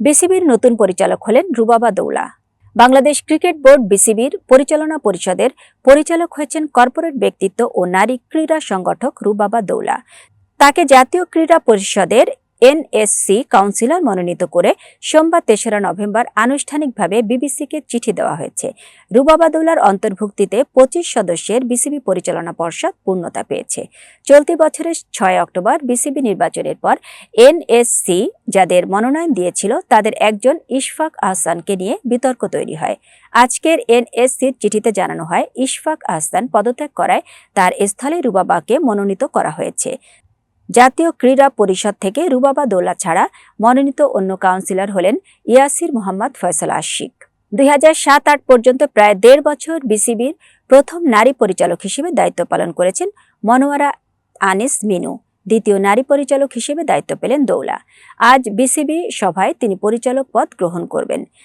বিসিবির নতুন পরিচালক হলেন রুবাবা দৌলা বাংলাদেশ ক্রিকেট বোর্ড বিসিবির পরিচালনা পরিষদের পরিচালক হয়েছেন কর্পোরেট ব্যক্তিত্ব ও নারী ক্রীড়া সংগঠক রুবাবা দৌলা তাকে জাতীয় ক্রীড়া পরিষদের এনএসসি কাউন্সিলর মনোনীত করে সোমবার তেসরা নভেম্বর আনুষ্ঠানিকভাবে বিবিসিকে চিঠি দেওয়া হয়েছে। রুবাবা দৌলার অন্তর্ভুক্তিতে পঁচিশ সদস্যের বিসিবি পরিচালনা পর্ষদ পূর্ণতা পেয়েছে। চলতি বছরের ছয় অক্টোবর বিসিবি নির্বাচনের পর এনএসসি যাদের মনোনয়ন দিয়েছিল তাদের একজন ইশফাক আহসানকে নিয়ে বিতর্ক তৈরি হয়। আজকের এনএসসির চিঠিতে জানানো হয়, ইশফাক আহসান পদত্যাগ করায় তার স্থলে রুবাবাকে মনোনীত করা হয়েছে। জাতীয় ক্রীড়া পরিষদ থেকে রুবাবা দৌলা ছাড়া মনোনীত অন্য কাউন্সিলর হলেন ইয়াসির মোহাম্মদ ফয়সাল আশিক। দুই হাজার সাত আট পর্যন্ত প্রায় দেড় বছর বিসিবির প্রথম নারী পরিচালক হিসেবে দায়িত্ব পালন করেছেন মনোয়ারা আনিস মিনু, দ্বিতীয় নারী পরিচালক হিসেবে দায়িত্ব পেলেন দৌলা। আজ বিসিবি সভায় তিনি পরিচালক পদ গ্রহণ করবেন।